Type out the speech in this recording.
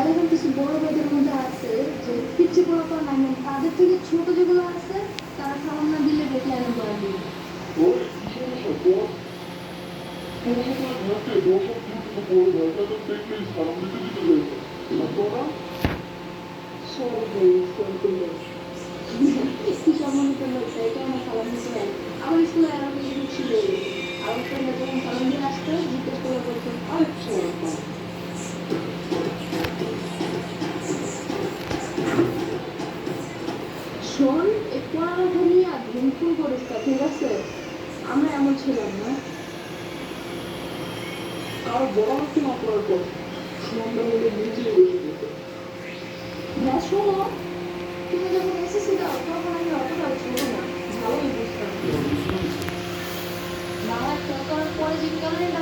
এরকম কিছু বড় ভাইদের মধ্যে আছে যে পিচ্ছি পড়া পর নাই নাই তাদের থেকে ছোট যেগুলো আছে তারা না দিলে দেখলে এনে করে দিবে। তোর কি শোন পড়ালেখা নিয়ে আর ঘুমফুল করিস না, ঠিক আছে? আমরা এমন ছিলাম না। আর বড় হচ্ছে না করার পর সন্ধ্যা হলে নিচে বসে যেত হ্যাঁ শোনো তুমি যখন এসেছি দাও তখন আমি অতটাও ছিল না। ভালোই বুঝতাম। ফেল করার পরে যে কারণে না